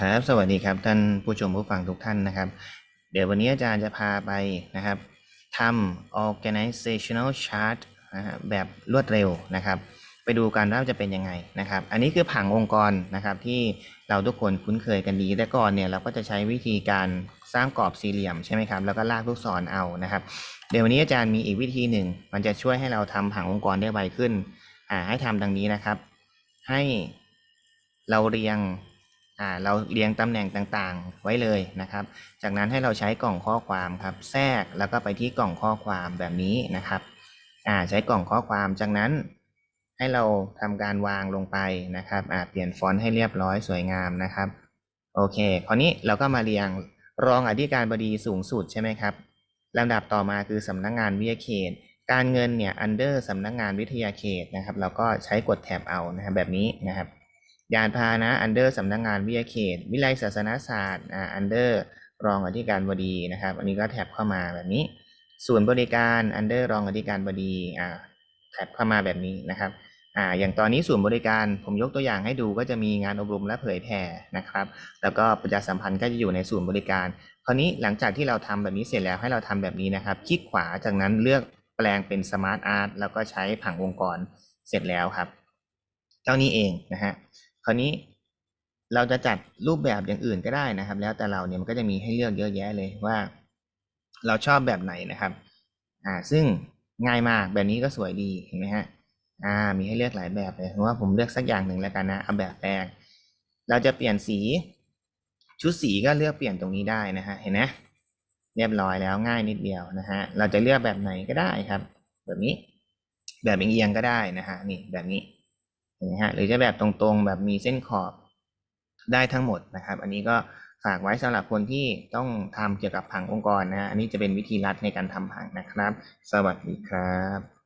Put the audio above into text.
ครับ สวัสดีครับท่านผู้ชมผู้ฟังทุกท่านนะครับ เดี๋ยววันนี้อาจารย์จะพาไปนะครับทำ organizational chart นะฮะแบบรวดเร็วนะครับ ไปดูกันว่าจะเป็นยังไงนะครับ อันนี้คือผังองค์กรนะครับที่เราทุกคนคุ้นเคยกันดี แต่ก่อนเนี่ยเราก็จะใช้วิธีการสร้างกรอบสี่เหลี่ยมใช่ไหมครับ แล้วก็ลากลูกศรเอานะครับ เดี๋ยววันนี้อาจารย์มีอีกวิธีหนึ่ง มันจะช่วยให้เราทำผังองค์กรได้ไวขึ้น อ่าให้ทำดังนี้นะครับ ให้เราเรียง อ่าเราเรียงตำแหน่งต่างๆ ไว้เลยนะครับ จากนั้นให้เราใช้กล่องข้อความครับ แทรกแล้วก็ไปที่กล่องข้อความแบบนี้นะครับอ่าใช้กล่องข้อความจากนั้น ให้เราทำการวางลงไปนะครับอ่าเปลี่ยนฟอนต์ให้เรียบร้อยสวยงามนะครับ โอเค คราวนี้เราก็มาเรียงรองอธิการบดีสูงสุดใช่ไหมครับลำดับต่อมาคือสำนักงานวิทยาเขต การเงินเนี่ย under สำนักงานวิทยาเขตนะครับ เราก็ใช้กดแท็บเอานะครับแบบนี้นะครับ ยานพาหนะ under สำนักงานวิทยาเขต วิไลศาสนศาสตร์อ่า under รองอธิการบดีนะครับ อันนี้ก็แท็บเข้ามาแบบนี้ศูนย์บริการ under รองอธิการบดีอ่าแท็บเข้ามาแบบนี้นะครับอ่าอย่างตอนนี้ศูนย์บริการผมยกตัวอย่างให้ดูก็จะมีงานอบรมและเผยแผ่นะครับ แล้วก็ประชาสัมพันธ์ก็จะอยู่ในศูนย์บริการ คราวนี้หลังจากที่เราทำแบบนี้เสร็จแล้วให้เราทำแบบนี้นะครับ คลิกขวาจากนั้นเลือกแปลงเป็นสมาร์ทอาร์ตแล้วก็ใช้ผังองค์กรเสร็จแล้วครับ เท่านี้เองนะฮะ คราวนี้เราจะจัดรูปแบบอย่างอื่นก็ได้นะครับ แล้วแต่เราเนี่ยมันก็จะมีให้เลือกเยอะแยะเลยว่า เราชอบแบบไหนนะครับอ่าซึ่งง่ายมากแบบนี้ก็สวยดีเห็นไหมฮะอ่ามีให้เลือกหลายแบบเลยว่าผมเลือกสักอย่างหนึ่งแล้วกันนะเอาแบบแรกเราจะเปลี่ยนสี ชุดสีก็เลือกเปลี่ยนตรงนี้ได้นะฮะเห็นไหมเรียบร้อยแล้วง่ายนิดเดียวนะฮะเราจะเลือกแบบไหนก็ได้ครับ แบบนี้ แบบเอียงๆก็ได้นะฮะนี่แบบนี้ นไหมฮะหรือจะแบบตรงๆ แบบมีเส้นขอบได้ทั้งหมดนะครับ อันนี้ก็ฝากไว้สำหรับคนที่ต้องทำเกี่ยวกับผังองค์กรนะฮะอันนี้จะเป็นวิธีลัดในการทำผังนะครับ สวัสดีครับ